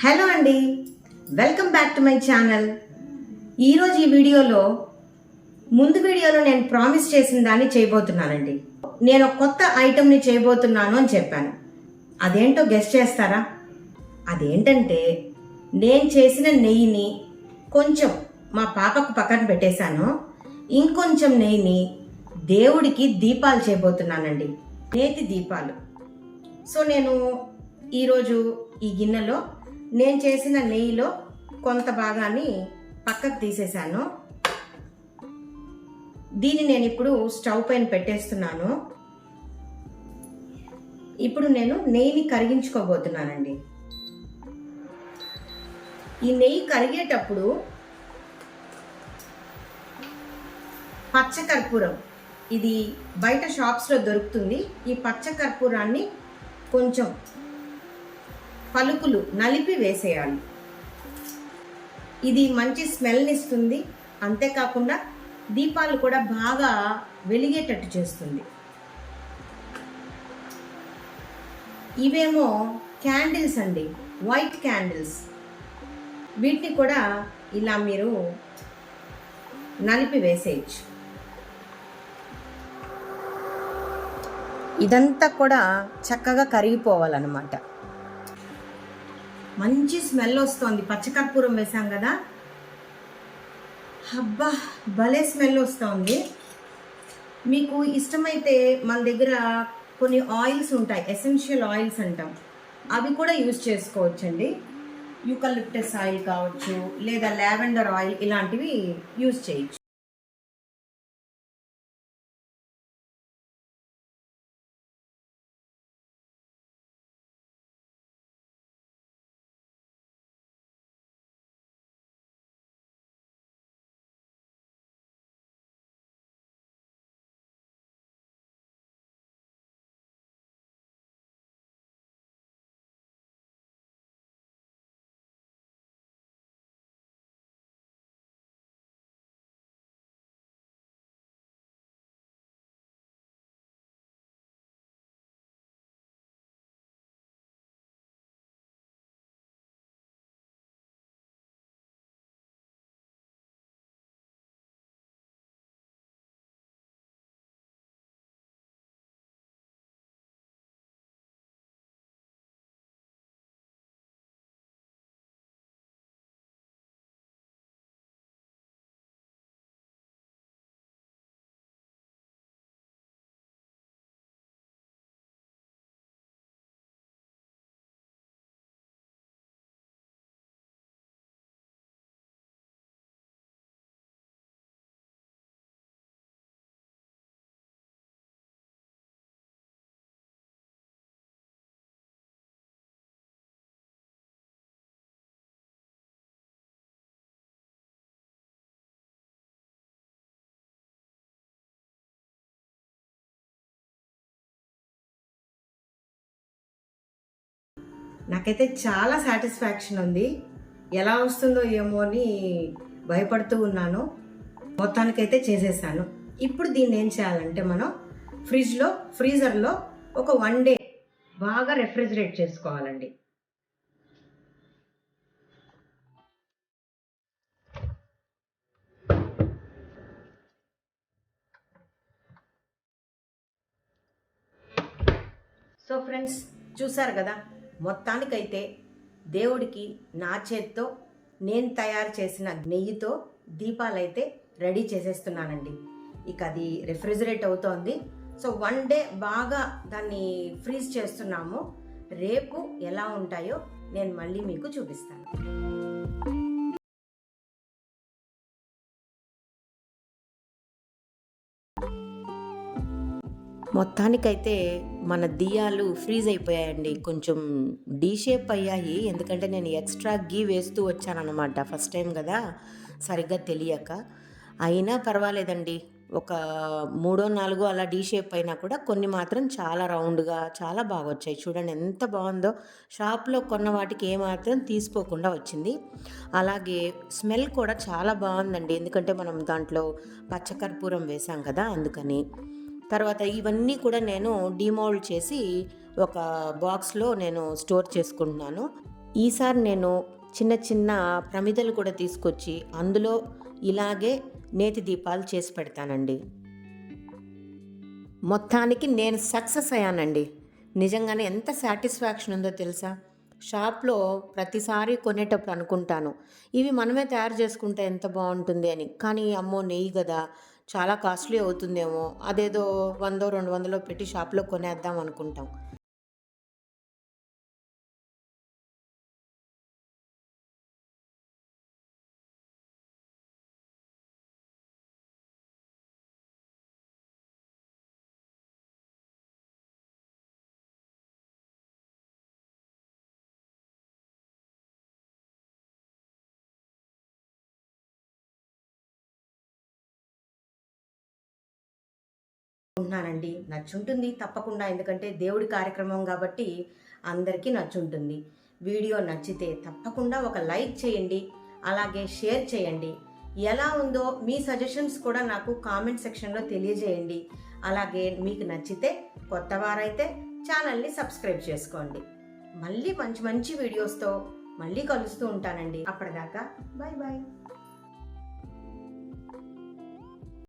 Hello అండి. Welcome back to my channel. ఈరోజు ఈ వీడియోలో ముందు వీడియోలో నేను ప్రామిస్ చేసిన దాన్ని చేయబోతున్నానండి. నేను కొత్త ఐటెంని చేయబోతున్నాను అని చెప్పాను. అదేంటో గెస్ట్ చేస్తారా? అదేంటంటే నేను చేసిన నెయ్యిని కొంచెం మా పాపకు పక్కన పెట్టేశాను. ఇంకొంచెం నెయ్యిని దేవుడికి దీపాలు చేయబోతున్నానండి. నేతి దీపాలు. సో నేను ఈరోజు ఈ గిన్నెలో నేను చేసిన నెయ్యిలో కొంత భాగాన్ని పక్కకు తీసేశాను. దీన్ని నేను ఇప్పుడు స్టవ్ పైన పెట్టేస్తున్నాను. ఇప్పుడు నేను నెయ్యిని కరిగించుకోబోతున్నానండి. ఈ నెయ్యి కరిగేటప్పుడు పచ్చకర్పూరం ఇది బయట షాప్స్లో దొరుకుతుంది. ఈ పచ్చ కర్పూరాన్ని కొంచెం పలుకులు నలిపి వేసేయాలి. ఇది మంచి స్మెల్ని ఇస్తుంది. అంతేకాకుండా దీపాలు కూడా బాగా వెలిగేటట్టు చేస్తుంది. ఇవేమో క్యాండిల్స్ అండి. White candles. వీటిని కూడా ఇలా మీరు నలిపి వేసేయచ్చు. ఇదంతా కూడా చక్కగా కరిగిపోవాలన్నమాట. మంచి స్మెల్ వస్తుంది. పచ్చకర్పూరం వేసాం కదా? అబ్బా భలే స్మెల్ వస్తుంది. మీకు ఇష్టమైతే మన దగ్గర కొన్ని ఆయిల్స్ ఉంటాయి. ఎసెన్షియల్ ఆయిల్స్ అంటాం. అవి కూడా యూజ్ చేసుకోవచ్చండి. యూకలిప్టస్ ఆయిల్ కావచ్చు లేదా లావెండర్ ఆయిల్ ఇలాంటివి యూజ్ చేయొచ్చు. నాకైతే చాలా సాటిస్ఫాక్షన్ ఉంది. ఎలా వస్తుందో ఏమో అని భయపడుతూ ఉన్నాను. మొత్తానికైతే చేసేసాను. ఇప్పుడు దీన్ని ఏం చేయాలంటే మనం ఫ్రిడ్జ్లో ఫ్రీజర్లో ఒక వన్ డే బాగా రెఫ్రిజిరేట్ చేసుకోవాలండి. సో ఫ్రెండ్స్ చూసారు కదా? మొత్తానికైతే దేవుడికి నా చేత్తో నేను తయారు చేసిన నెయ్యితో దీపాలైతే రెడీ చేసేస్తున్నానండి. ఇక అది రిఫ్రిజిరేట్ అవుతోంది. సో వన్ డే బాగా దాన్ని ఫ్రీజ్ చేస్తున్నాము. రేపు ఎలా ఉంటాయో నేను మళ్ళీ మీకు చూపిస్తాను. మొత్తానికైతే మన దియాలు ఫ్రీజ్ అయిపోయాయండి. కొంచెం డీ షేప్ అయ్యాయి. ఎందుకంటే నేను ఎక్స్ట్రా గీ వేస్తూ వచ్చానన్నమాట ఫస్ట్ టైం కదా. సరిగ్గా తెలియక. అయినా పర్వాలేదండి. ఒక మూడో నాలుగో అలా డీ షేప్ అయినా కూడా కొన్ని మాత్రం చాలా రౌండ్గా చాలా బాగా వచ్చాయి చూడండి ఎంత బాగుందో. షాప్లో కొన్న వాటికి ఏమాత్రం తీసుకోకుండా వచ్చింది. అలాగే స్మెల్ కూడా చాలా బాగుందండి. ఎందుకంటే మనం దాంట్లో పచ్చకర్పూరం వేసాం కదా అందుకని. తర్వాత ఇవన్నీ కూడా నేను డిమోల్డ్ చేసి ఒక బాక్స్లో నేను స్టోర్ చేసుకుంటున్నాను. ఈసారి నేను చిన్న చిన్న ప్రమిదలు కూడా తీసుకొచ్చి అందులో ఇలాగే నేతి దీపాలు చేసి పెడతానండి. మొత్తానికి నేను సక్సెస్ అయ్యానండి. నిజంగానే ఎంత సాటిస్ఫాక్షన్ ఉందో తెలుసా? షాప్లో ప్రతిసారి కొనేటప్పుడు అనుకుంటాను. ఇవి మనమే తయారు చేసుకుంటే ఎంత బాగుంటుంది అని. కానీ అమ్మో నెయ్యి కదా. చాలా కాస్ట్లీ అవుతుందేమో. అదేదో వందో రెండు వందలో పెట్టి షాప్లో కొనేద్దాం అనుకుంటాం. ఉంటున్నానండి నచ్చుంటుంది తప్పకుండా. ఎందుకంటే దేవుడి కార్యక్రమం కాబట్టి అందరికీ నచ్చుంటుంది. వీడియో నచ్చితే తప్పకుండా ఒక లైక్ చేయండి. అలాగే షేర్ చేయండి. ఎలా ఉందో మీ సజెషన్స్ కూడా నాకు కామెంట్ సెక్షన్లో తెలియజేయండి. అలాగే మీకు నచ్చితే కొత్త వారైతే ఛానల్ని సబ్స్క్రైబ్ చేసుకోండి. మళ్ళీ మంచి మంచి వీడియోస్తో మళ్ళీ కలుస్తూ ఉంటానండి. అప్పటిదాకా బాయ్ బాయ్